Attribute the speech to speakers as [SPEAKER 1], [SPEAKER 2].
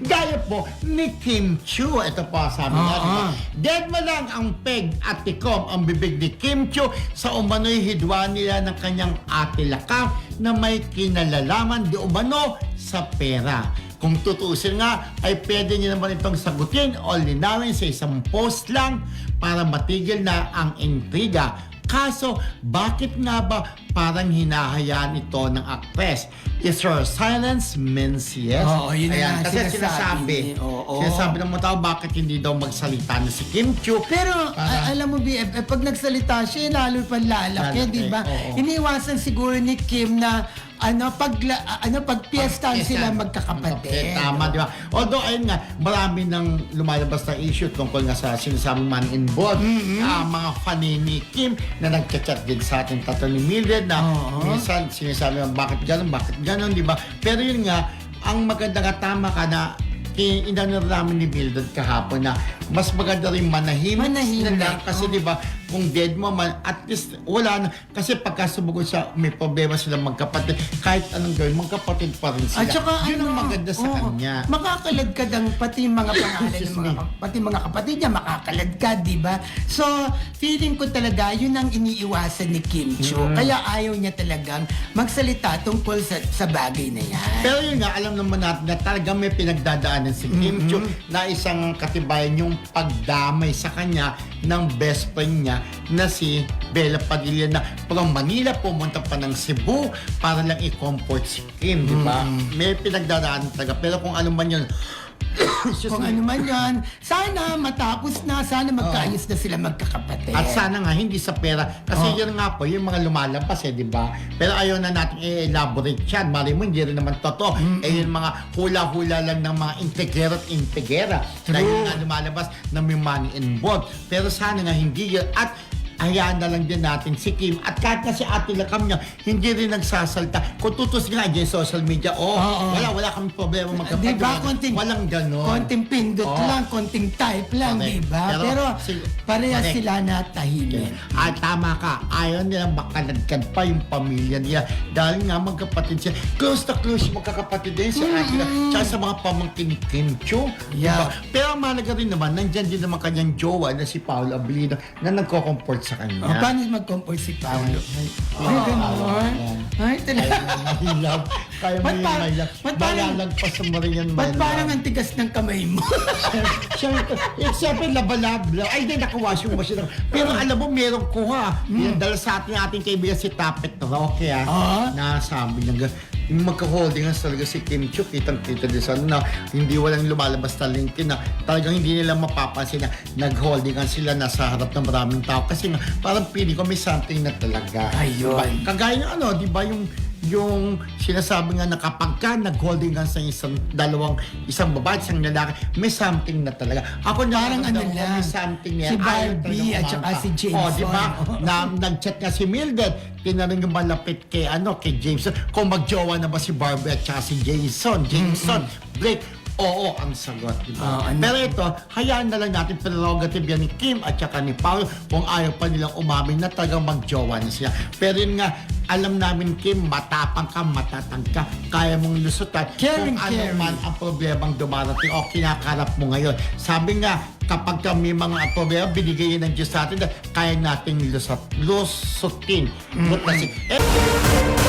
[SPEAKER 1] Gaya po ni Kim Chu. Ito po sabi niya.
[SPEAKER 2] Oo.
[SPEAKER 1] diba? Dead mo lang ang peg at tikom ang bibig ni Kim Chu sa umano'y hidwa nila ng kanyang ate Lakam na may kinalalaman di umano sa pera. Kung tutusin nga, ay pwede niyo naman itong sagutin o linawin sa isang post lang para matigil na ang intriga. Kaso, bakit nga ba parang hinahayaan ito ng actress? Is her silence means yes?
[SPEAKER 2] Oo, yun na
[SPEAKER 1] Ayan,
[SPEAKER 2] nga,
[SPEAKER 1] kasi
[SPEAKER 2] sinasabi
[SPEAKER 1] sinasabi,
[SPEAKER 2] niya. Oo.
[SPEAKER 1] sinasabi ng mga tao bakit hindi daw magsalita na si Kim Chu.
[SPEAKER 2] Pero
[SPEAKER 1] Para-
[SPEAKER 2] a- alam mo BF, eh, pag nagsalita siya, lalo pa lalaki,
[SPEAKER 1] Lalaki,
[SPEAKER 2] di ba?
[SPEAKER 1] oo.
[SPEAKER 2] Iniwasan siguro ni Kim na ano pag ano pag
[SPEAKER 1] Piyesta.
[SPEAKER 2] sila magkakapatid.
[SPEAKER 1] Tama, di ba? Although, ayun nga, marami nang lumalabas na issue tungkol nga sa sinasabing man involved. Ah, mga fan ni Kim na nagchat-chat din sa ating tatlo ni Mildred na
[SPEAKER 2] Oo.
[SPEAKER 1] minsan sinasabi mo, bakit gano'n, bakit gano'n, di ba? Pero yun nga, ang maganda nga tama ka na ki- inano namin ni Mildred kahapon na mas maganda rin manahimik,
[SPEAKER 2] Manahimik,
[SPEAKER 1] na lang kasi
[SPEAKER 2] oo.
[SPEAKER 1] di ba kung dead mo man at least wala na kasi pagka sumugod siya may problema sila magkapatid kahit anong gawin magkapatid pa rin sila
[SPEAKER 2] At saka
[SPEAKER 1] yun ang
[SPEAKER 2] ano,
[SPEAKER 1] maganda sa
[SPEAKER 2] oo,
[SPEAKER 1] kanya
[SPEAKER 2] Makakalagkad ang pati mga pangalan ng mga
[SPEAKER 1] me.
[SPEAKER 2] pati mga kapatid niya makakalagkad, di ba? So, feeling ko talaga yun ang iniiwasan ni Kim Chu.
[SPEAKER 1] Mm.
[SPEAKER 2] Kaya ayaw niya talagang magsalita tungkol sa, sa bagay na yan.
[SPEAKER 1] pero yun nga alam naman natin na talagang may pinagdadaanan si Kim Chu na isang katibayan yung pagdamay sa kanya ng best friend niya na si Bella Padilla na from Manila pumunta pa ng Cebu para lang i-comfort si Kim, di ba? May pinagdadaanan talaga. Pero kung ano man yun,
[SPEAKER 2] Kung ano man yan, sana matapos na, sana magkaayos na sila magkakapatid.
[SPEAKER 1] At sana nga hindi sa pera. Kasi
[SPEAKER 2] Oh.
[SPEAKER 1] yun nga po, yung mga lumalabas eh, di ba? Pero ayaw na natin i-elaborate yan. Mali mo, hindi rin naman totoo. Eh yung mga hula-hula lang ng mga integera at integera. Na
[SPEAKER 2] True.
[SPEAKER 1] yun nga lumalabas na may money involved. Pero sana nga hindi yun. At hayaan na lang din natin si Kim. At kahit na si Ate Lakam niya, hindi rin nagsasalta. Kung tutus nga dyan social media, oh,
[SPEAKER 2] Oo.
[SPEAKER 1] wala, wala kami problema magkapatid.
[SPEAKER 2] Di ba, konting,
[SPEAKER 1] Walang ganon.
[SPEAKER 2] konting pindot
[SPEAKER 1] Oo.
[SPEAKER 2] lang, konting type lang,
[SPEAKER 1] Correct.
[SPEAKER 2] di ba?
[SPEAKER 1] Pero,
[SPEAKER 2] Pero,
[SPEAKER 1] si-
[SPEAKER 2] parehas
[SPEAKER 1] correct.
[SPEAKER 2] sila na tahimik.
[SPEAKER 1] At tama ka, ayaw nilang makaladkad pa yung pamilya niya. Dahil nga magkapatid siya. Close na close magkakapatid din si Ate. Tsaka sa mga pamangkin ni Kim Cho.
[SPEAKER 2] Yeah.
[SPEAKER 1] Diba? Pero ang mahalaga rin naman, nandyan din naman kanyang jowa na si Paolo Abilino na nagko-comfort sa kanya.
[SPEAKER 2] Oh, paano mag-compose si Paolo? Ay,
[SPEAKER 1] Ah,
[SPEAKER 2] ganun. Ay, talaga.
[SPEAKER 1] Mahilap. Kaya mo
[SPEAKER 2] Ba't
[SPEAKER 1] yung
[SPEAKER 2] parang-
[SPEAKER 1] mahilap.
[SPEAKER 2] ba't parang-
[SPEAKER 1] Malalagpas sa rin yan,
[SPEAKER 2] Ba't
[SPEAKER 1] mahilap.
[SPEAKER 2] parang ang tigas ng kamay mo?
[SPEAKER 1] Siyempre, eh, siyempre labalabla. Ay, hindi, nakawash yung machine. Pero alam mo, meron ko ha. Yung dala sa ating ating kaibigan si Tapet Roque ha.
[SPEAKER 2] Ah?
[SPEAKER 1] Na sabi niya, yung magka-holdingan talaga si Kim Chu, kitang-kita din sa ano na hindi walang lumalabas na LinkedIn na talagang hindi nila mapapansin na nag-holdingan sila nasa harap ng maraming tao. Kasi nga, parang feeling ko may something na talaga.
[SPEAKER 2] Ayun.
[SPEAKER 1] Diba? Kagaya ng ano, di ba yung yung sinasabi nga na kapag ka nag-holding hands ng isang dalawang isang babae at isang lalaki, may something na talaga. Ako na
[SPEAKER 2] Parang ano lang,
[SPEAKER 1] may something
[SPEAKER 2] si
[SPEAKER 1] yan. Ayaw
[SPEAKER 2] Barbie at saka si Jameson.
[SPEAKER 1] Oh, di ba? na nag-chat nga si Mildred, tinanong yung malapit kay ano, kay Jameson, kung magjowa na ba si Barbie at saka si Jameson. Jameson, break. Oo, ang sagot, di ba?
[SPEAKER 2] Ah, ano?
[SPEAKER 1] Pero ito, hayaan na lang natin prerogative yan ni Kim at saka ni Paul kung ayaw pa nilang umamin na talagang magjowa na sila. Pero yun nga, alam namin Kim, matapang ka, matatag ka, kaya mong lusutan
[SPEAKER 2] Caring,
[SPEAKER 1] kung ano
[SPEAKER 2] caring.
[SPEAKER 1] man ang problemang dumarating o kinakarap mo ngayon. Sabi nga, kapag ka may mga problema, binigay ng Diyos sa atin, kaya nating lusot, lusutin. Mm-hmm. Eh,